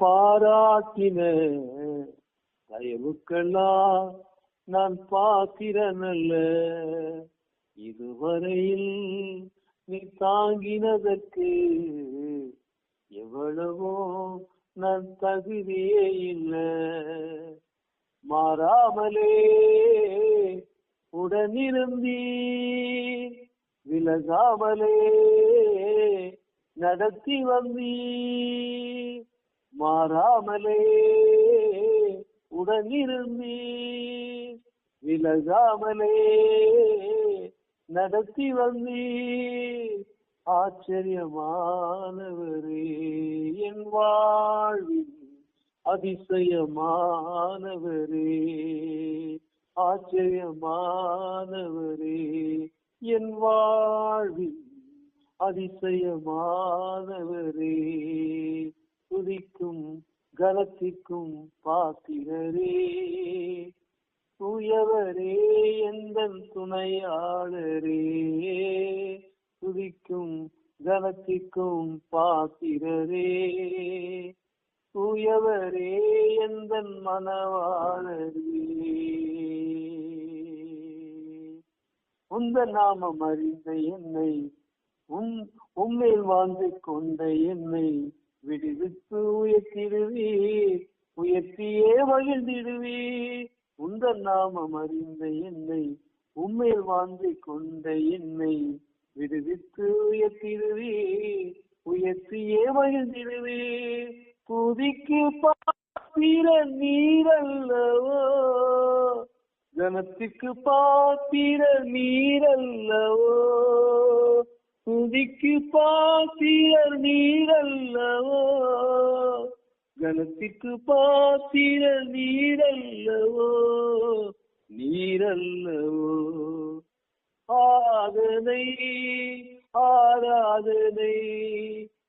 பாராட்டின தயவுக்கெல்லாம் நான் பாத்திரனல்ல இதுவரையில் நீ தாங்கினதற்கு எவ்வளவோ நான் தகுதியே இல்லை. மாறாமலே உடனிருந்தி விலகாமலே நடத்தி வந்தீ மாறாமலே உடனிருந்தீ விலகாமலே நடத்தி வந்தீ ஆச்சரியமானவரே என் வாழ்வின் அதிசயமானவரே. ஆச்சரியமானவரே என் வாழ்வின் அதிசயமானவரே. துதிக்கும் கனத்திற்கும் பாத்திரரே. தூயவரே எந்த துணையாளரே. துதிக்கும் கனத்திற்கும் பாத்திரரே. தூயவரே எந்த மனவாளரே உந்த நாமம் அறிந்த என்னை உம் உண்மையில் வாழ்ந்து கொண்ட என்னை விடுவித்து உயர்த்திடுவீர். உயர்த்தியே மகிழ்ந்திடுவீர் உந்த நாமம் அறிந்த என்னை உண்மையில் வாழ்ந்து கொண்ட என்னை விடுவித்து உயர்த்திடுவீர். உயர்த்தியே மகிழ்ந்திடுவீர். புதிக்கு பாத்திர நீரல்லவோ? ஜனத்துக்கு பாத்திர நீரல்லவோ? துதிக்கு பாத்திர நீரல்லவோ? கனத்திற்கு பாத்திர நீரல்லவோ? நீரல்லவோ? ஆதனை ஆராதனை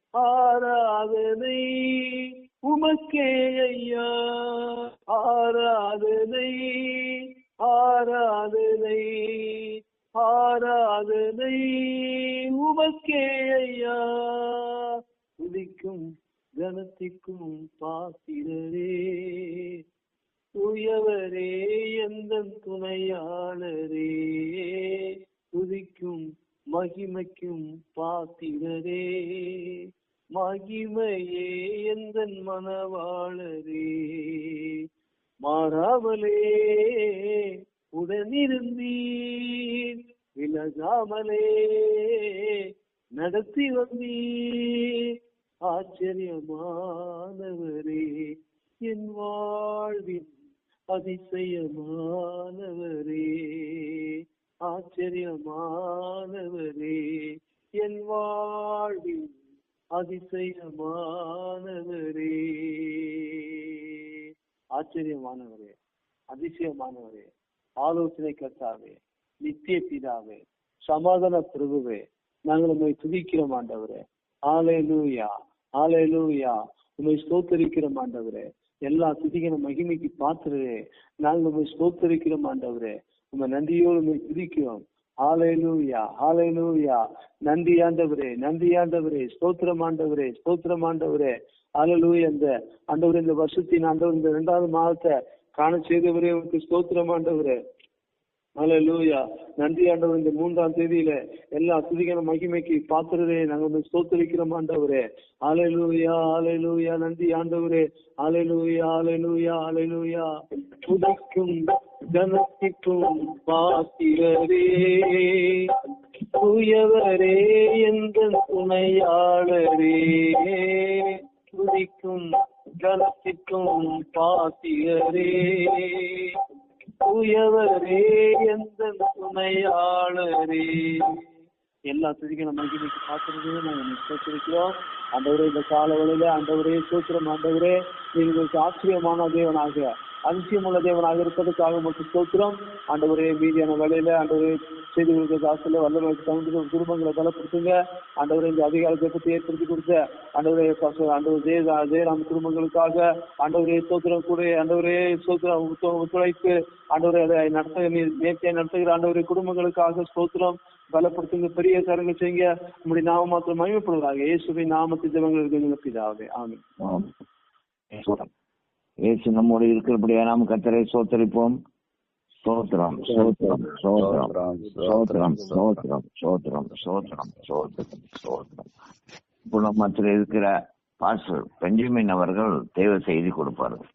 ஆராதனை உமக்கே ஐயா. ஆராதனை ஆராதனை. ஆராதனை உமக்கே ஐயா உதிக்கும் கனத்திற்கும் பாசிரரே. உயவரே எந்த துணையாளரே. உதிக்கும் மகிமைக்கும் பாத்திரரே மகிமையே எந்த மனவாளரே மாறாமலே உடனிருந்தீ அழகாமலே நடத்தி வந்தீ ஆச்சரியமானவரே என் வாழ்வின் அதிசயமானவரே. ஆச்சரியமானவரே என் வாழ்வின் அதிசயமானவரே. ஆச்சரியமானவரே அதிசயமானவரே. ஆலோசனை கர்த்தாவே நித்திய பிதாவே. சமாதான பிரபுவே நாங்கள் உண்மை துதிக்கிறோம் ஆண்டவரே. ஆலேலூயா ஆலேலூயா உண்மை ஸ்தோத்தரிக்கிறோம் ஆண்டவரே. எல்லா துதிக்கிற மகிமைக்கு பாத்துறே நாங்கள் உண்மை ஸ்தோத்தரிக்கிறோம் ஆண்டவரே. உண்மை நன்றியோடு உண்மை துதிக்கிறோம். ஆலேலூயா ஆலேலூயா நந்தி ஆண்டவரே. நந்தி ஆண்டவரே. ஸ்தோத்திரம் ஆண்டவரே. ஸ்தோத்திரம் ஆண்டவரே. ஆலலூயா இந்த ஆண்டவர் இந்த வருஷத்தின் ஆண்டவர் இந்த இரண்டாவது மாதத்தை காண செய்தவரே உங்களுக்கு ஸ்தோத்திரம் ஆண்டவரே. ஹalleluya. நன்றி ஆண்டவர் இந்த மூன்றாம் தேதியில எல்லா துதிகன மகிமைக்கு பாத்துறதே நாங்க உங்களை சோத்தரிக்கிறோம் ஆண்டவரே. ஹalleluya ஹalleluya. நன்றி ஆண்டவரே. ஹalleluya ஹalleluya ஹalleluya. துதிக்கும் கனத்திற்கும் பாத்திரரே. தூயவரே எந்த துணையாளரே. துதிக்கும் கனத்திற்கும் பாத்திரரே. தூயவரே எந்த துணையாளரே எல்லா துதிக்கிற மகிமைக்கு பார்க்கறது நாங்க நிச்சயிச்சிருக்கிறோம் ஒரு இந்த கால வேளையில ஆண்டவரே சூத்திரம் ஆண்டவரே எங்களுக்கு ஆச்சரியமான தேவனாக அதிசயமுள்ள தேவனாக இருப்பதற்காக மட்டும் அந்த ஒரு மீதியான வேலையில ஒரு செய்து கொடுத்த காசுல வல்லமை தகுந்த குடும்பங்களை பலப்படுத்துங்க. ஆண்டவரை இந்த அதிகாரத்தை பற்றி ஏற்படுத்தி கொடுத்த ஆண்டவரே ஆண்டவர் ஜெய ஜெயராம் குடும்பங்களுக்காக ஆண்டவரே சோத்திரம் கூட ஆண்டவரே சோத்திரம் ஒத்துழைப்பு. ஆண்டவரை அதை நடத்த நேர்த்தியை நடத்துகிற ஆண்டவரை குடும்பங்களுக்காக சோத்திரம் பலப்படுத்துங்க பெரிய காரங்கள் செய்யுங்க. நம்முடைய நாம மாத்திரம் மகிமைப்படுவதாக இயேசுவை நாமத்து ஜெபங்கள் இருக்கிற ஆமாம் ஆமாம் இயேசு நம்மோடு இருக்கிறபடியா நாம் கத்தரை சோத்தரிப்போம் சோத்திரம் சோத்திரம் சோத்திரம் சோத்திரம் சோத்திரம் சோத்திரம் சோத்திரம் சோத்திரம் இப்போ நம்ம இருக்கிற பாஸ்டர் பெஞ்சமின் அவர்கள் தேவ செய்தி கொடுப்பார்கள்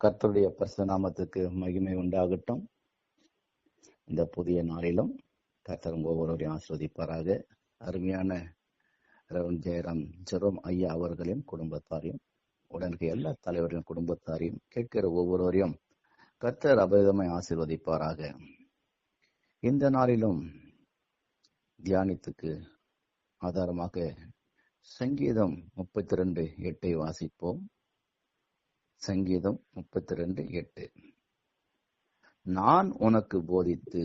கர்த்தருடைய பரிசு நாமத்துக்கு மகிமை உண்டாகட்டும். இந்த புதிய நாளிலும் கர்த்தர் உங்க ஒவ்வொருவரையும் ஆஸ்வதிப்பாராக அருமையான ரவன் ஜெயராம் ஜெரோம் ஐயா அவர்களின் குடும்பத்தாரையும் உடனே எல்லா தலைவரின் குடும்பத்தாரையும் கேட்கிற ஒவ்வொருவரையும் கர்த்தர் அபரிதமாய் ஆசீர்வதிப்பாராக. இந்த நாளிலும் தியானத்துக்கு ஆதாரமாக சங்கீதம் முப்பத்தி ரெண்டு எட்டை வாசிப்போம். சங்கீதம் முப்பத்தி ரெண்டு எட்டு. நான் உனக்கு போதித்து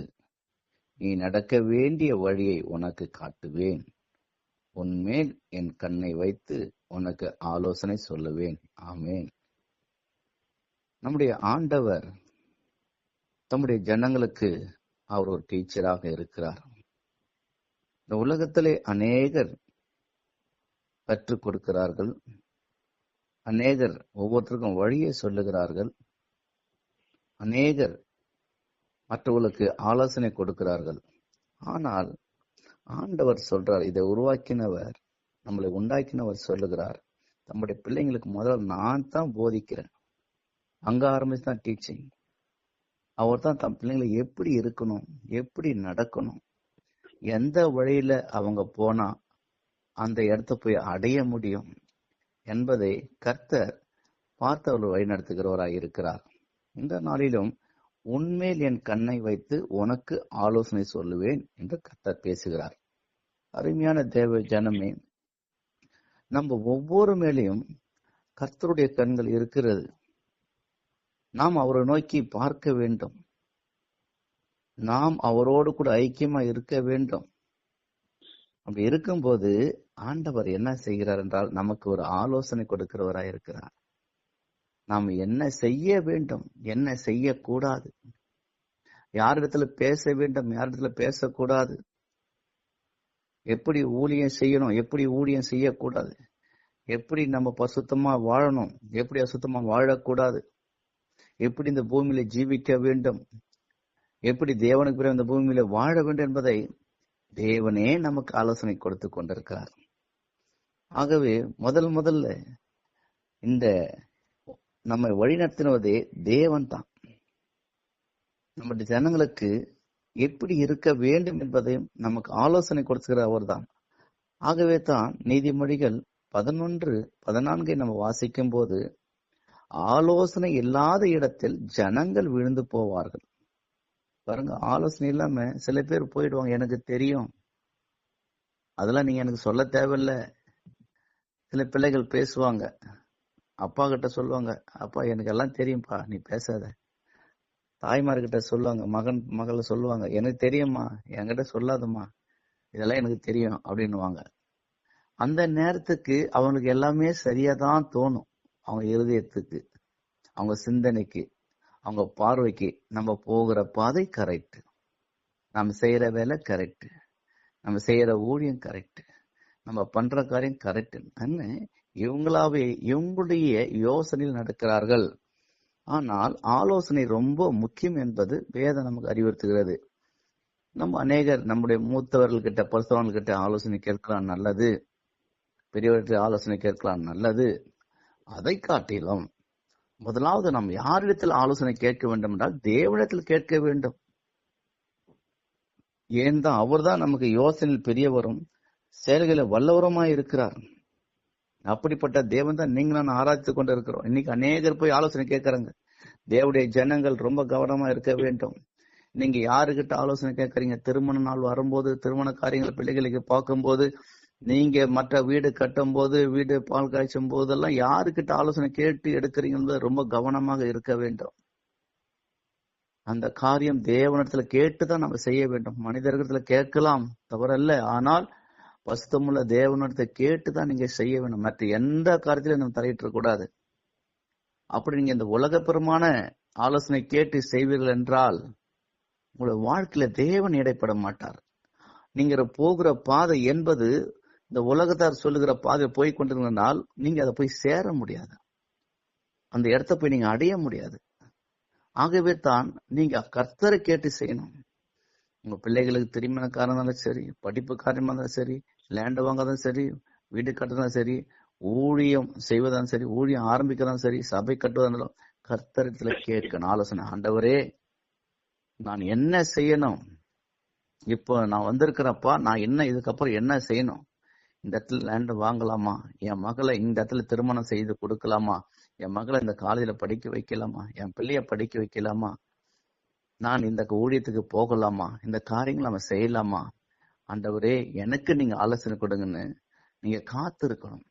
நீ நடக்க வேண்டிய வழியை உனக்கு காட்டுவேன். உன்மேல் என் கண்ணை வைத்து உனக்கு ஆலோசனை சொல்லுவேன். ஆமேன். நம்முடைய ஆண்டவர் தம்முடைய ஜனங்களுக்கு அவர் ஒரு டீச்சராக இருக்கிறார். இந்த உலகத்திலே அநேகர் கற்றுக் கொடுக்கிறார்கள். அநேகர் ஒவ்வொருத்தருக்கும் வழியை சொல்லுகிறார்கள். அநேகர் மற்றவர்களுக்கு ஆலோசனை கொடுக்கிறார்கள். ஆனால் ஆண்டவர் சொல்றார் இதை உருவாக்கினவர் நம்மளை உண்டாக்கினவர் சொல்லுகிறார். நம்முடைய பிள்ளைங்களுக்கு முதல்ல நான் தான் போதிக்கிறேன். அங்க ஆரம்பிச்சு தான் டீச்சிங் அவர் தான் தம் பிள்ளைங்களை எப்படி இருக்கணும் எப்படி நடக்கணும் எந்த வழியில அவங்க போனா அந்த இடத்த போய் அடைய முடியும் என்பதை கர்த்தர் பார்த்தவர்கள் வழிநடத்துகிறவராய் இருக்கிறார். இந்த நாளிலும் உண்மையில் என் கண்ணை வைத்து உனக்கு ஆலோசனை சொல்லுவேன் என்று கர்த்தர் பேசுகிறார். அருமையான தேவ ஜனமே நம்ம ஒவ்வொரு மேலையும் கர்த்தருடைய கண்கள் இருக்கிறது. நாம் அவரை நோக்கி பார்க்க வேண்டும். நாம் அவரோடு கூட ஐக்கியமா இருக்க வேண்டும். அப்படி இருக்கும்போது ஆண்டவர் என்ன செய்கிறார் என்றால் நமக்கு ஒரு ஆலோசனை கொடுக்கிறவராய் இருக்கிறார். நாம் என்ன செய்ய வேண்டும் என்ன செய்யக்கூடாது. யாரிடத்துல பேச வேண்டும் யாரிடத்துல பேசக்கூடாது. எப்படி ஊழியம் செய்யணும் எப்படி ஊழியம் செய்யக்கூடாது எப்படி நம்ம பசுத்தமா வாழணும் எப்படி அசுத்தமா வாழக்கூடாது எப்படி இந்த பூமியில ஜீவிக்க வேண்டும் எப்படி தேவனுக்கு பிறகு இந்த பூமியில வாழ வேண்டும் என்பதை தேவனே நமக்கு ஆலோசனை கொடுத்து கொண்டிருக்கிறார். ஆகவே முதல் முதல்ல இந்த நம்மை வழிநடத்தினதே தேவன் தான் நம்முடைய ஜனங்களுக்கு எப்படி இருக்க வேண்டும் என்பதையும் நமக்கு ஆலோசனை கொடுத்துகிற அவர் தான் ஆகவே தான் நீதிமொழிகள் பதினொன்று பதினான்கை நம்ம வாசிக்கும் போது ஆலோசனை இல்லாத இடத்தில் ஜனங்கள் விழுந்து போவார்கள். பாருங்க ஆலோசனை இல்லாம சில பேர் போயிடுவாங்க எனக்கு தெரியும். அதெல்லாம் நீங்க எனக்கு சொல்ல தேவையில்ல. சில பிள்ளைகள் பேசுவாங்க அப்பா கிட்ட சொல்லுவாங்க அப்பா எனக்கு எல்லாம் தெரியும்ப்பா நீ பேசாத. தாய்மார்கிட்ட சொல்லுவாங்க மகன் மகளை சொல்லுவாங்க எனக்கு தெரியுமா என்கிட்ட சொல்லாதம்மா இதெல்லாம் எனக்கு தெரியும் அப்படின்னுவாங்க. அந்த நேரத்துக்கு அவங்களுக்கு எல்லாமே சரியா தான் தோணும் அவங்க இருதயத்துக்கு அவங்க சிந்தனைக்கு அவங்க பார்வைக்கு. நம்ம போகிற பாதை கரெக்ட் நம்ம செய்யற வேலை கரெக்ட் நம்ம செய்யற ஊழியம் கரெக்ட் நம்ம பண்ற காரியம் கரெக்ட் இவங்களாவே இவங்களுடைய யோசனையில் நடக்கிறார்கள். ஆனால் ஆலோசனை ரொம்ப முக்கியம் என்பது வேதம் நமக்கு அறிவுறுத்துகிறது. நம்ம அநேகர் நம்முடைய மூத்தவர்கள் கிட்ட பரிசுத்தவர்கள் கிட்ட ஆலோசனை கேட்கலாம் நல்லது. பெரியவர்கிட்ட ஆலோசனை கேட்கலாம் நல்லது. அதை காட்டிலும் முதலாவது நாம் யாரிடத்தில் ஆலோசனை கேட்க வேண்டும் என்றால் தேவனிடத்தில் கேட்க வேண்டும். ஏன் தான் அவர் தான் நமக்கு யோசனையில் பெரியவரும் செயல்களில் வல்லவருமாய் இருக்கிறார். அப்படிப்பட்ட தேவன் தான் நீங்க நான் ஆராய்த்து கொண்டு இருக்கிறோம் இன்னைக்கு அநேகர் போய் ஆலோசனை கேட்கறாங்க. தேவடைய ஜனங்கள் ரொம்ப கவனமா இருக்க வேண்டும். நீங்க யாருகிட்ட ஆலோசனை கேட்கறீங்க? திருமண நாள் வரும்போது திருமண காரியங்கள் பிள்ளைகளுக்கு பார்க்கும்போது நீங்க மற்ற வீடு கட்டும் போது வீடு பால் காய்ச்சும் போதெல்லாம் யாருக்கிட்ட ஆலோசனை கேட்டு எடுக்கிறீங்க ரொம்ப கவனமாக இருக்க வேண்டும். அந்த காரியம் தேவனிடத்துல கேட்டுதான் நம்ம செய்ய வேண்டும். மனிதர்களிடத்துல கேட்கலாம். தவறல்ல. ஆனால் பசுத்தமுள்ள தேவனிடத்தை கேட்டுதான் நீங்க செய்ய வேணும் மற்ற எந்த காரியத்திலும் நம்ம தலையிட்டு கூடாது. அப்படி நீங்க இந்த உலகப்பெருமான ஆலோசனை கேட்டு செய்வீர்கள் என்றால் உங்களோட வாழ்க்கையில தேவன் இடைப்பட மாட்டார். நீங்க போகிற பாதை என்பது இந்த உலகத்தார் சொல்லுகிற பாதை போய் கொண்டிருந்தனால் நீங்க அதை போய் சேர முடியாது. அந்த இடத்த போய் நீங்க அடைய முடியாது. ஆகவே தான் நீங்க கர்த்தரை கேட்டு செய்யணும். உங்க பிள்ளைகளுக்கு திருமணக்காரன் இருந்தாலும் சரி படிப்பு காரணமா இருந்தாலும் சரி லேண்ட் வாங்கறதும் சரி வீடு கட்டுறதும் சரி ஊழியம் செய்வதான் சரி ஊழியம் ஆரம்பிக்கதான் சரி சபை கட்டுவதாலும் கர்த்தரத்துல கேட்கணும் ஆலோசனை. ஆண்டவரே நான் என்ன செய்யணும்? இப்போ நான் வந்திருக்கிறப்பா நான் என்ன இதுக்கப்புறம் என்ன செய்யணும்? இந்த இடத்துல லேண்ட் வாங்கலாமா? என் மகளை இந்த இடத்துல திருமணம் செய்து கொடுக்கலாமா? என் மகளை இந்த காலேஜில் படிக்க வைக்கலாமா? என் பிள்ளைய படிக்க வைக்கலாமா? நான் இந்த ஊழியத்துக்கு போகலாமா? இந்த காரியங்களை நம்ம செய்யலாமா? ஆண்டவரே எனக்கு நீங்க ஆலோசனை கொடுங்கன்னு நீங்க காத்திருக்கணும்.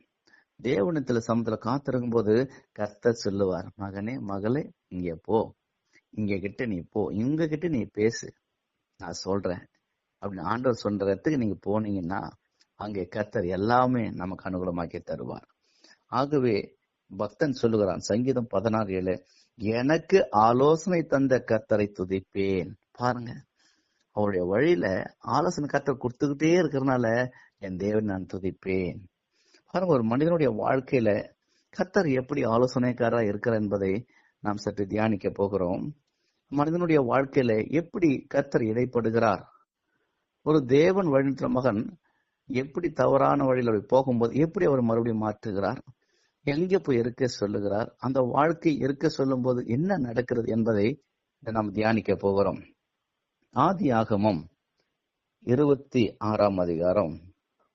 தேவனத்துல சமத்துல காத்திருக்கும் போது கர்த்தர் சொல்லுவார் மகனே மகளே இங்க போ. இங்க கிட்ட நீ போ. இங்க கிட்ட நீ பேசு. நான் சொல்றேன். அப்படின்னு ஆண்டவர் சொல்ற இடத்துக்கு நீங்க போனீங்கன்னா அங்கே கர்த்தர் எல்லாமே நமக்கு அனுகூலமாக்கி தருவார். ஆகவே பக்தன் சொல்லுகிறான் சங்கீதம் பதினாறு ஏழு எனக்கு ஆலோசனை தந்த கர்த்தரை துதிப்பேன். பாருங்க. அவருடைய வழியில ஆலோசனை கத்த கொடுத்துக்கிட்டே இருக்கிறனால என் தேவன் நான் துதிப்பேன். பாருங்க ஒரு மனிதனுடைய வாழ்க்கையில கத்தர் எப்படி ஆலோசனைக்காரா இருக்கிறார் என்பதை நாம் சற்று தியானிக்க போகிறோம். மனிதனுடைய வாழ்க்கையில எப்படி கத்தர் இடைப்படுகிறார்? ஒரு தேவன் வழிநடத்துற மகன் எப்படி தவறான வழியில் அவர் போகும்போது எப்படி அவர் மறுபடியும் மாற்றுகிறார்? எங்க போய் இருக்க சொல்லுகிறார்? அந்த வாழ்க்கை இருக்க சொல்லும் போது என்ன நடக்கிறது என்பதை நாம் தியானிக்க போகிறோம். ஆதி ஆகமம் இருபத்தி ஆறாம் அதிகாரம்.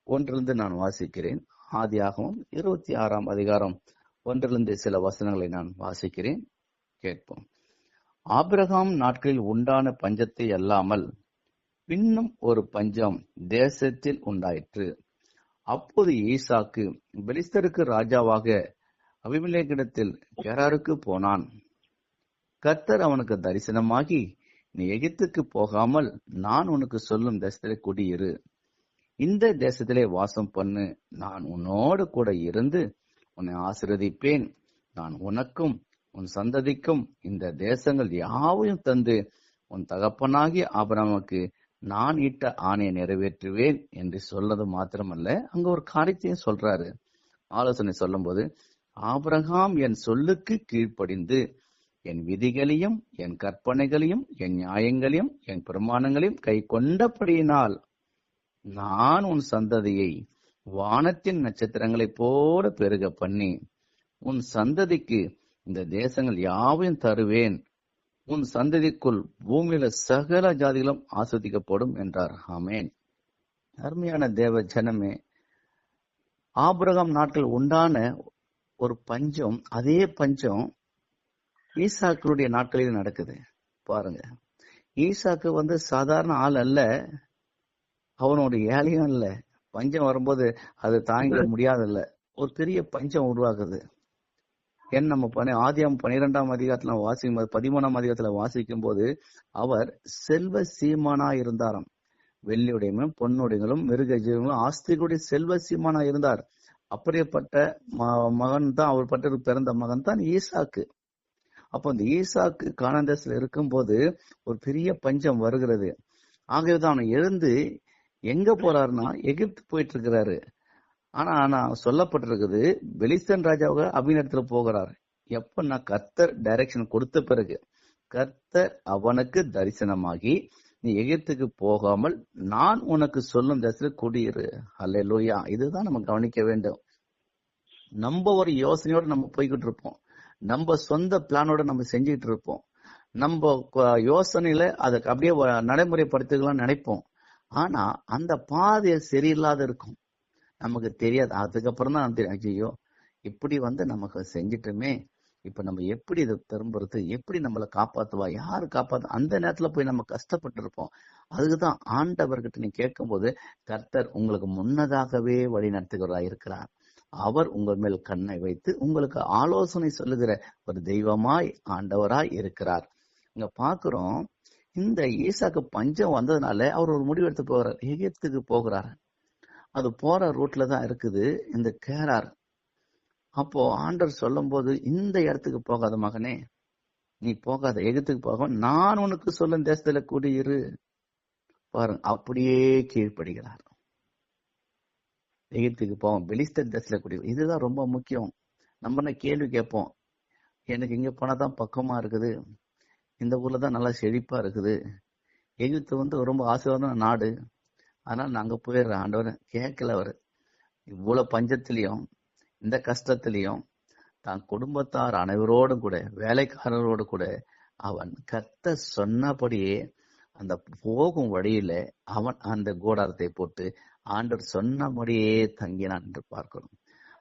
ஒன்றிலிருந்து நான் வாசிக்கிறேன். ஆதி ஆகமம் இருபத்தி ஆறாம் அதிகாரம். ஒன்றிலிருந்து சில வசனங்களை நான் வாசிக்கிறேன். கேட்போம். ஆபிரகாம் நாட்களில் உண்டான பஞ்சத்தை அல்லாமல் பின்னும் ஒரு பஞ்சம் தேசத்தில் உண்டாயிற்று. அப்போது ஈசாக்கு பெலிஸ்தருக்கு ராஜாவாக அபிமலேக்கிடத்தில் கெராருக்கு போனான். கர்த்தர் அவனுக்கு தரிசனமாகி நீ எகிப்துக்கு போகாமல் நான் உனக்கு சொல்லும் தேசத்திலே குடியிரு. இந்த தேசத்திலே வாசம் பண்ணு. நான் உன்னோடு கூட இருந்து உன்னை ஆசிரதிப்பேன் நான் உனக்கும் உன் சந்ததிக்கும் இந்த தேசங்கள் யாவையும் தந்து உன் தகப்பனாகி ஆபராமுக்கு நான் இட்ட ஆணையை நிறைவேற்றுவேன் என்று சொல்லது மாத்திரமல்ல. அங்க ஒரு காரியத்தையும் சொல்றாரு. ஆலோசனை சொல்லும்போது ஆபரகாம் என் சொல்லுக்கு கீழ்ப்படிந்து என் விதிகளையும் என் கற்பனைகளையும் என் நியாயங்களையும் என் பிரமாணங்களையும் கை கொண்டபடியினால் நான் உன் சந்ததியை வானத்தின் நட்சத்திரங்களைப் போல பெருக பண்ணி உன் சந்ததிக்கு இந்த தேசங்கள் யாவையும் தருவேன். உன் சந்ததிக்குள் பூமியில சகல ஜாதிகளும் ஆஸ்வதிக்கப்படும் என்றார். ஆமேன். அருமையான தேவ ஜனமே ஆபிரகாம் நாட்கள் உண்டான ஒரு பஞ்சம் அதே பஞ்சம் ஈசாக்களுடைய நாட்களில் நடக்குது. பாருங்க. ஈசாக்கு வந்து சாதாரண ஆள் அல்ல. அவனோட ஏழையும் இல்ல பஞ்சம் வரும்போது அது தாங்க முடியாதல்ல. ஒரு பெரிய பஞ்சம் உருவாகுது. ஏன் நம்ம பணி ஆதியம் பனிரெண்டாம் அதிகாரத்துல வாசிக்கும் போது பதிமூணாம் அதிகாரத்துல வாசிக்கும் போது அவர் செல்வ சீமானா இருந்தாராம். வெள்ளியுடையங்களும் பொன்னுடையங்களும் மிருக ஜீவங்களும் ஆஸ்திகளுடைய செல்வ சீமானா இருந்தார். அப்படியேப்பட்ட மகன் தான் அவர் பட்ட பிறந்த மகன் தான் ஈசாக்கு. அப்போ இந்த ஈசாக்கு காணந்தேசத்துல இருக்கும்போது ஒரு பெரிய பஞ்சம் வருகிறது. ஆகவே தான் அவனை எழுந்து எங்க போறாருன்னா எகிப்து போயிட்டு இருக்கிறாரு ஆனா ஆனா சொல்லப்பட்டிருக்குது பெலிஸ்தன் ராஜாவாக அபிநேரத்துல போகிறார். எப்ப நான் கர்த்தர் டைரக்ஷன் கொடுத்த பிறகு கர்த்தர் அவனுக்கு தரிசனமாகி நீ எகிப்துக்கு போகாமல் நான் உனக்கு சொல்லும் தேசத்தில் குடியிரு. அல்ல லோயா இதுதான் நம்ம கவனிக்க வேண்டும். நம்ம ஒரு யோசனையோட நம்ம போய்கிட்டு இருப்போம். நம்ம சொந்த பிளானோட நம்ம செஞ்சுட்டு இருப்போம். நம்ம யோசனையில அதுக்கு அப்படியே நடைமுறைப்படுத்திக்கலாம் நினைப்போம். ஆனா அந்த பாதை சரியில்லாத இருக்கும். நமக்கு தெரியாது. அதுக்கப்புறம் தான் தெரியும் ஐயோ இப்படி வந்து நமக்கு செஞ்சிட்டுமே. இப்ப நம்ம எப்படி இதை திரும்புறது? எப்படி நம்மளை காப்பாத்துவா? யாரு காப்பாத்து? அந்த நேரத்துல போய் நம்ம கஷ்டப்பட்டு இருப்போம். அதுக்குதான் ஆண்டவர்கிட்ட நீ கேட்கும்போது கர்த்தர் உங்களுக்கு முன்னதாகவே வழி நடத்துகிறதா இருக்கிறார் அவர் உங்கள் மேல் கண்ணை வைத்து உங்களுக்கு ஆலோசனை சொல்லுகிற ஒரு தெய்வமாய் ஆண்டவராய் இருக்கிறார். இங்க பாக்குறோம் இந்த ஈசாக்கு பஞ்சம் வந்ததுனால அவர் ஒரு முடிவெடுத்து போகிறார். எகிப்துக்கு போகிறார். அது போற ரூட்ல தான் இருக்குது இந்த கேரார். அப்போ ஆண்டர் சொல்லும் போது இந்த இடத்துக்கு போகாத மகனே நீ போகாத எகிப்துக்கு போக நான் உனக்கு சொல்லும் தேசத்துல குடியிரு. பாருங்க அப்படியே கீழ்ப்படுகிறார். எகிப்துக்கு போவோம் பெலிஸ்தர் தேசத்துல குடி இதுதான் ரொம்ப முக்கியம். நம்ம என்ன கேள்வி கேட்போம்? எனக்கு இங்க போனால் தான் பக்கமா இருக்குது. இந்த ஊர்ல தான் நல்லா செழிப்பா இருக்குது. எகிப்து வந்து ரொம்ப ஆசீர்வாதமான நாடு. அதனால நாங்க போயிடுற ஆண்டவர். கேட்கல அவர். இவ்வளவு பஞ்சத்திலையும் இந்த கஷ்டத்திலையும் தான் குடும்பத்தார் அனைவரோடும் கூட வேலைக்காரரோடு கூட அவன் கத்த சொன்னபடியே அந்த போகும் வழியில அவன் அந்த கூடாரத்தை போட்டு ஆண்டவர் சொன்னபடியே தங்கினான் என்று பார்க்கிறோம்.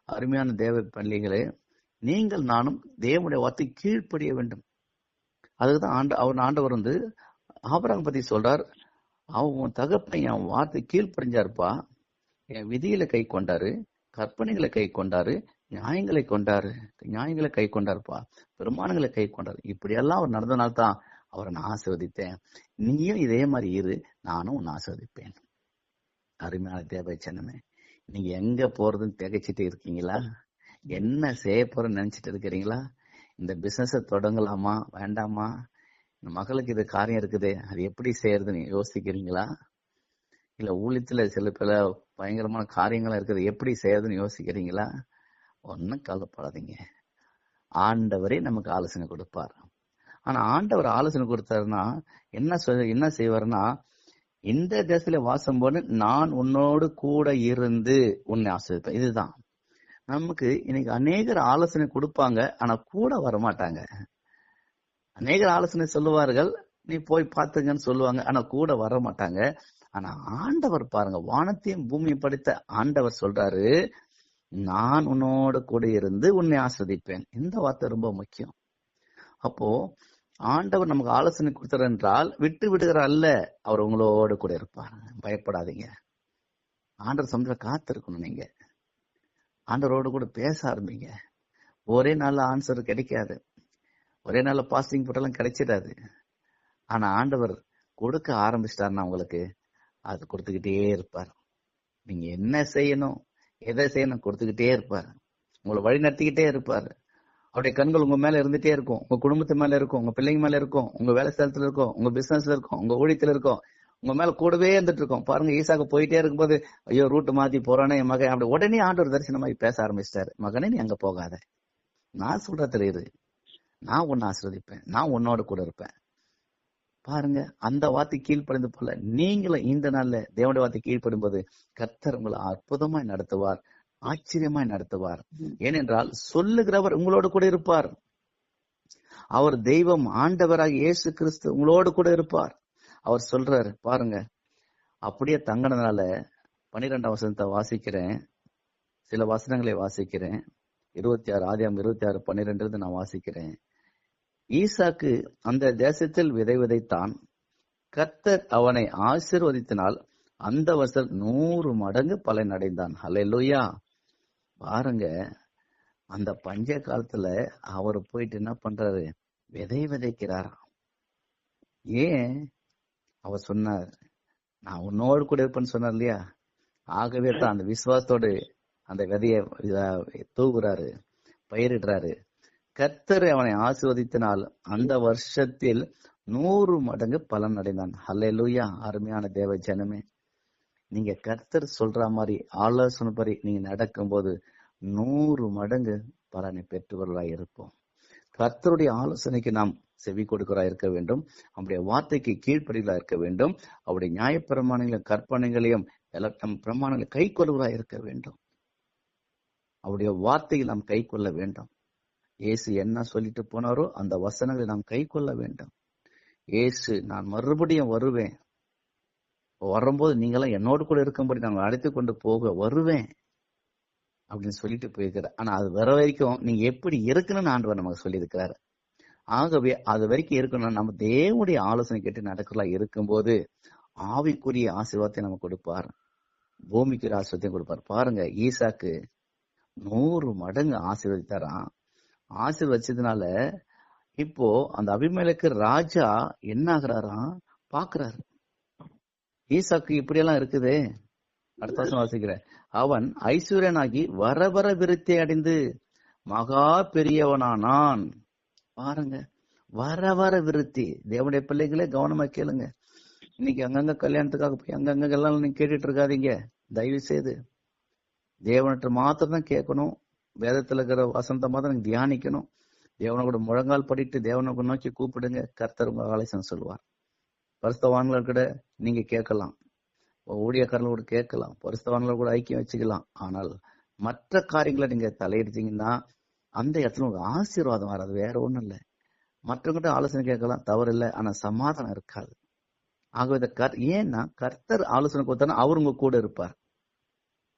அருமையான தேவ பள்ளிகளே நீங்கள் நானும் தேவனுடைய வார்த்தை கீழ்ப்படிய வேண்டும். அதுக்குதான் ஆண்டு அவர் ஆண்டவர் வந்து ஆபராங்க பத்தி சொல்றார். அவன் உன் தகப்பன் என் வார்த்தை கீழ்ப்படிஞ்சாருப்பா. என் விதியில கை கொண்டாரு கற்பனைகளை கை கொண்டாரு நியாயங்களை கொண்டாரு. நியாயங்களை கை கொண்டாருப்பா பெருமானங்களை கை கொண்டாரு. இப்படியெல்லாம் அவர் நடந்தனால்தான் அவரை நான் ஆசிர்வதித்தேன். நீயும் இதே மாதிரி இரு நானும் உன்னை ஆசிர்வதிப்பேன். அருமையான தேவை சென்னமே. நீங்க எங்க போறதுன்னு திகைச்சிட்டு இருக்கீங்களா? என்ன செய்ய போறேன்னு நினைச்சிட்டு இருக்கிறீங்களா? இந்த பிசினஸ் தொடங்கலாமா? வேண்டாமா? இந்த மகளுக்கு இது காரியம் இருக்குது. அது எப்படி செய்யறதுன்னு யோசிக்கிறீங்களா? இல்ல ஊழியத்துல சில பல பயங்கரமான காரியங்களா இருக்குது. எப்படி செய்யறதுன்னு யோசிக்கிறீங்களா? ஒன்னும் கவலைப்படாதீங்க. ஆண்டவரே நமக்கு ஆலோசனை கொடுப்பார். ஆனா ஆண்டவர் ஆலோசனை கொடுத்தாருன்னா என்ன சொல்ல என்ன செய்வாருன்னா இந்த தேசத்துல வாசம் போது நான் உன்னோடு கூட இருந்து உன்னை ஆசிரியப்பேன் இதுதான். நமக்கு இன்னைக்கு அநேகர் ஆலோசனை கொடுப்பாங்க ஆனா கூட வரமாட்டாங்க. அநேகர் ஆலோசனை சொல்லுவார்கள் நீ போய் பாத்துங்கன்னு சொல்லுவாங்க ஆனா கூட வர மாட்டாங்க ஆனா ஆண்டவர் பாருங்க வானத்தையும் பூமியும் படைத்த ஆண்டவர் சொல்றாரு நான் உன்னோடு கூட இருந்து உன்னை ஆஸ்வதிப்பேன் இந்த வார்த்தை ரொம்ப முக்கியம். அப்போ ஆண்டவர் நமக்கு ஆலோசனை கொடுத்தார் என்றால் விட்டு விடுகிறார் அல்ல அவர் உங்களோடு கூட இருப்பார். பயப்படாதீங்க. ஆண்டவர் சமத்துல காத்திருக்கணும் நீங்க. ஆண்டவரோடு கூட பேச ஆரம்பிங்க. ஒரே நாள்ல ஆன்சர் கிடைக்காது. ஒரே நாள்ல பாஸ்டிங் போட்டாலும் கிடைச்சிடாது. ஆனா ஆண்டவர் கொடுக்க ஆரம்பிச்சிட்டாருன்னா உங்களுக்கு அது கொடுத்துக்கிட்டே இருப்பார். நீங்க என்ன செய்யணும் எதை செய்யணும் கொடுத்துக்கிட்டே இருப்பார். உங்களை வழி நடத்திக்கிட்டே இருப்பார். அவருடைய கண்கள் உங்க மேல இருந்துட்டே இருக்கும். உங்க குடும்பத்து மேல இருக்கும். உங்க பிள்ளைங்க மேல இருக்கும். உங்க வேலை ஸ்தலத்துல இருக்கும். உங்க பிசினஸ்ல இருக்கும். உங்க ஊழியத்துல இருக்கும். உங்க மேல கூடவே இருந்துட்டு இருக்கோம். பாருங்க ஈசாக்கு போயிட்டே இருக்கும்போது ஐயோ ரூட்டு மாத்தி போறானே என் மகன் அப்படி. உடனே ஆண்டவர் தரிசனமாய் பேச ஆரம்பிச்சிட்டாரு. மகனே நீ அங்க போகாத. நான் சொல்றதுல இரு. நான் உன்னை ஆசிர்வதிப்பேன். நான் உன்னோட கூட இருப்பேன். பாருங்க அந்த வார்த்தை கீழ்ப்படைந்து போல நீங்களும் இந்த நாள்ல தேவனுடைய வார்த்தை கீழ்ப்படும்போது கர்த்தர் உங்களை அற்புதமாய் நடத்துவார். ஆச்சரியமாய் நடத்துவார். ஏனென்றால் சொல்லுகிறவர் உங்களோடு கூட இருப்பார். அவர் தெய்வம் ஆண்டவராக இயேசு கிறிஸ்து உங்களோடு கூட இருப்பார். அவர் சொல்றாரு பாருங்க அப்படியே தங்கினதுனால பன்னிரெண்டாம் வசனத்தை வாசிக்கிறேன். சில வசனங்களை வாசிக்கிறேன். இருபத்தி ஆறு ஆதியாம் இருபத்தி ஆறு பன்னிரெண்டு நான் வாசிக்கிறேன். ஈசாக்கு அந்த தேசத்தில் விதை விதைத்தான். கர்த்தர் அவனை ஆசிர்வதித்தினால் அந்த வருஷம் நூறு மடங்கு பலன் அடைந்தான். ஹalleluya. பாருங்க அந்த பஞ்ச காலத்துல அவர் போயிட்டு என்ன பண்றாரு? விதை விதைக்கிறாராம். ஏன்? அவர் சொன்னார் நான் உன்னோடு கூட இருப்பேன்னு சொன்னார் இல்லையா? ஆகவே தான் அந்த விசுவாசத்தோடு அந்த விதைய இத- தூவுறாரு பயிரிடுறாரு. கர்த்தர் அவனை ஆசிர்வதித்தினால் அந்த வருஷத்தில் நூறு மடங்கு பலன் அடைந்தான். ஹalleluya அருமையான தேவ ஜனமே. நீங்க கர்த்தர் சொல்ற மாதிரி ஆலோசனை படி நீங்க நடக்கும்போது நூறு மடங்கு பலனை பெற்றவர்களாய் இருப்போம். கர்த்தருடைய ஆலோசனைக்கு நாம் செவி கொடுக்கிறா இருக்க வேண்டும். அவருடைய வார்த்தைக்கு கீழ்ப்படிகளா இருக்க வேண்டும். அவருடைய நியாயப்பிரமாணங்களையும் கற்பனைகளையும் நம் பிரமாணங்களை கை கொள்வதா இருக்க வேண்டும். அவருடைய வார்த்தையை நாம் கை கொள்ள வேண்டும். இயேசு என்ன சொல்லிட்டு போனாரோ அந்த வசனங்களை நாம் கை கொள்ள வேண்டும். ஏசு நான் மறுபடியும் வருவேன். வரும்போது நீங்களாம் என்னோடு கூட இருக்கும்படி நான் அழைத்து கொண்டு போக வருவேன் அப்படின்னு சொல்லிட்டு போயிருக்கிறார். ஆனா அது வர வரைக்கும் நீங்க எப்படி இருக்கணும்னு ஆண்டவர் நமக்கு சொல்லியிருக்கிறாரு. ஆகவே அது வரைக்கும் இருக்கணும் நம்ம தேவனுடைய ஆலோசனை கேட்டு நடக்கிறதா இருக்கும்போது ஆவிக்குரிய ஆசீர்வாதத்தை நம்ம கொடுப்பார். பூமிக்குரிய ஆசீர்வாதத்தையும் கொடுப்பார். பாருங்க ஈசாக்கு நூறு மடங்கு ஆசீர்வதித்தாராம். ஆசீர்வதிச்சதுனால இப்போ அந்த அபிமேலுக்கு ராஜா என்ன ஆகுறாராம் பாக்குறாரு ஈசாக்கு இப்படியெல்லாம் இருக்குது. அடுத்த வருஷம் வாசிக்கிறேன். அவன் ஐஸ்வர்யனாகி வர வர விருத்தி அடைந்து மகா பெரியவனானான். பாருங்க. வர வர விருத்தி. தேவனுடைய பிள்ளைகளே கவனமா கேளுங்க. இன்னைக்கு அங்கங்க கல்யாணத்துக்காக போய் அங்கங்க எல்லாம் நீங்க கேட்டுட்டு இருக்காதீங்க. தயவு செய்து தேவனற்ற மாத்திரம் தான் கேட்கணும். வேதத்துல இருக்கிற வசந்த மாத்திரம் தியானிக்கணும். தேவனை கூட முழங்கால் படிட்டு தேவனை கூட நோக்கி கூப்பிடுங்க. கர்த்தர் உங்க ஆலோசனை சொல்லுவார். பரிசுத்தவான்கள் கூட நீங்க கேட்கலாம். ஊழியக்காரர்கள் கூட கேட்கலாம் பரிசுத்தவான்கள் கூட ஐக்கியம் வச்சுக்கலாம். ஆனால் மற்ற காரியங்களை நீங்க தலையிடுச்சிங்கன்னா அந்த இடத்துல உங்களுக்கு ஆசீர்வாதம் வராது. வேற ஒன்றும் இல்லை. மற்றவங்கிட்ட ஆலோசனை கேட்கலாம். தவறு இல்லை. ஆனா சமாதானம் இருக்காது. ஆகவே இந்த கர் ஏன்னா கர்த்தர் ஆலோசனை கொடுத்தானா அவர் உங்க கூட இருப்பார்.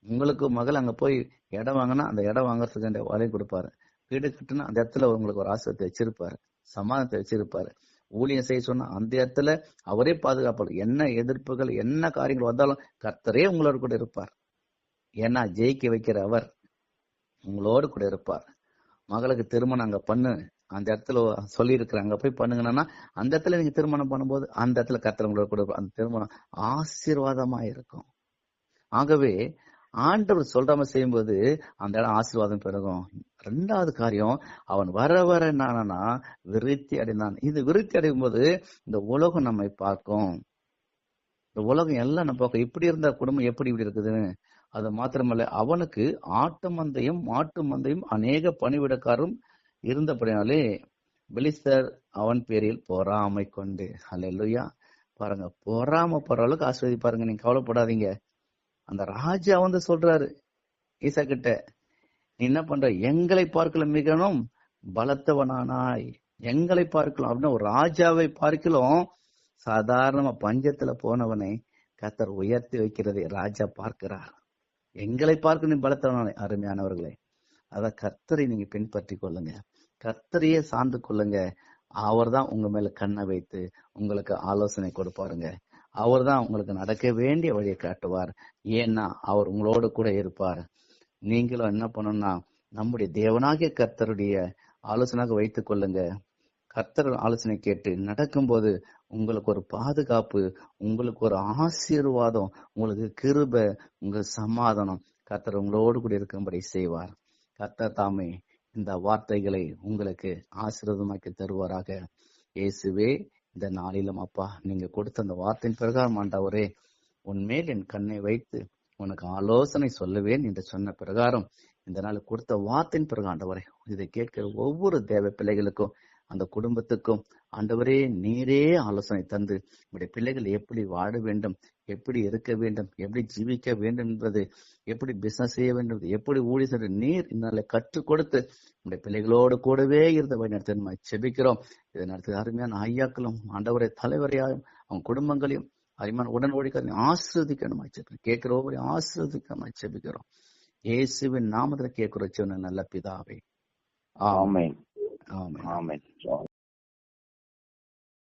உங்களுக்கு மகள் அங்க போய் இடம் வாங்கினா அந்த இடம் வாங்குறதுக்கு அந்த வழி கொடுப்பாரு. வீடு கட்டுனா அந்த இடத்துல உங்களுக்கு ஒரு ஆசிரியத்தை வச்சிருப்பாரு. சமாதானத்தை வச்சிருப்பாரு. ஊழியம் செய்ய சொன்னா அந்த இடத்துல அவரே பாதுகாப்பார் என்ன எதிர்ப்புகள் என்ன காரியங்கள் வந்தாலும் கர்த்தரே உங்களோட கூட இருப்பார். ஏன்னா ஜெயிக்க வைக்கிற அவர் உங்களோடு கூட இருப்பார். மகளுக்கு திருமணம் அங்க பண்ணு அந்த இடத்துல சொல்லியிருக்கிறாங்க. போய் பண்ணுங்கன்னா அந்த இடத்துல நீங்க திருமணம் பண்ணும்போது அந்த இடத்துல கர்த்தர் உங்களோட கூட அந்த திருமணம் ஆசீர்வாதமா இருக்கும். ஆகவே ஆண்டவர் சொல்றாம செய்யும்போது அந்த இடம் ஆசீர்வாதம் பெருகும். ரெண்டாவது காரியம் அவன் வர வர என்னன்னா விருத்தி அடைந்தான். இது விருத்தி அடையும் போது இந்த உலகம் நம்மை பார்க்கும். இந்த உலகம் எல்லாம் நம்ம பார்க்கும். இப்படி இருந்த குடும்பம் எப்படி இப்படி இருக்குதுன்னு? அது மாத்திரமல்ல அவனுக்கு ஆட்டு மந்தையும் மாட்டு மந்தையும் அநேக பணிவிடக்காரும் இருந்தபடினாலே பெலிஸ்தர் அவன் பேரில் பொறாமை கொண்டு அல்லேலூயா பாருங்க பொறாம போற அளவுக்கு ஆஸ்வதி பாருங்க நீங்க கவலைப்படாதீங்க. அந்த ராஜா வந்து சொல்றாரு ஈசா கிட்ட நீ என்ன பண்ற? எங்களை பார்க்கல மிகனும் பலத்தவனானாய். எங்களை பார்க்கலாம் அப்படின்னா ஒரு ராஜாவை பார்க்கலாம் சாதாரணமா பஞ்சத்துல போனவனை கத்தர் உயர்த்தி வைக்கிறதை ராஜா பார்க்கிறார். எங்களை பார்க்க நீ பலத்தவனானே அருமையானவர்களே அத கர்த்தரை நீங்க பின்பற்றி கொள்ளுங்க. கர்த்தரையே சார்ந்து கொள்ளுங்க. அவர்தான் உங்க மேல கண்ணை வைத்து உங்களுக்கு ஆலோசனை கொடுப்பாருங்க. அவர்தான் உங்களுக்கு நடக்க வேண்டிய வழியை காட்டுவார். ஏன்னா அவர் உங்களோட கூட இருப்பார். நீங்களும் என்ன பண்ணணும்னா நம்முடைய தேவனாகிய கர்த்தருடைய ஆலோசனையாக வைத்துக் கொள்ளுங்க. கர்த்தர் ஆலோசனை கேட்டு நடக்கும்போது உங்களுக்கு ஒரு பாதுகாப்பு உங்களுக்கு ஒரு ஆசீர்வாதம் உங்களுக்கு கிருப உங்க சமாதானம் கர்த்தர் உங்களோடு கூட இருக்கும்படி செய்வார். கர்த்தர் தாமே இந்த வார்த்தைகளை உங்களுக்கு ஆசீர்வாதமாக்கி தருவாராக. இயேசுவே இந்த நாளிலும் அப்பா நீங்க கொடுத்த அந்த வார்த்தையின் பிரகாரம் ஆண்டவரே உன்மேல் என் கண்ணை வைத்து உனக்கு ஆலோசனை சொல்லுவேன் என்று சொன்ன பிரகாரம் இந்த நாள் கொடுத்த வார்த்தையின் பிறகு ஆண்டவரே இதை கேட்கிற ஒவ்வொரு தேவ பிள்ளைகளுக்கும் அந்த குடும்பத்துக்கும் ஆண்டவரே நீரே ஆலோசனை தந்து உடைய பிள்ளைகள் எப்படி வாழ வேண்டும் எப்படி இருக்க வேண்டும் எப்படி ஜீவிக்க வேண்டும் என்பது எப்படி பிசினஸ் செய்ய வேண்டும் எப்படி ஊழி சென்று நீர் இந்த கற்றுக் கொடுத்து உடைய பிள்ளைகளோடு கூடவே இருந்த வழி நடத்த நம்ம செபிக்கிறோம். இதை நடத்த அருமையான ஐயாக்களும் ஆண்டவரை தலைவரையாயும் அவங்க குடும்பங்களையும் அருமையான உடன் ஓடிக்கிறதையும் ஆசிரதிக்கணும் செபிக்கிறோம் கேட்கிற ஒவ்வொரு ஆசிரதிக்கணும் செபிக்கிறோம் இயேசுவின் நாமத்தில் கேட்கிற சொன்ன நல்ல பிதாவே. ஆமென். ஆமென். ஆமென்.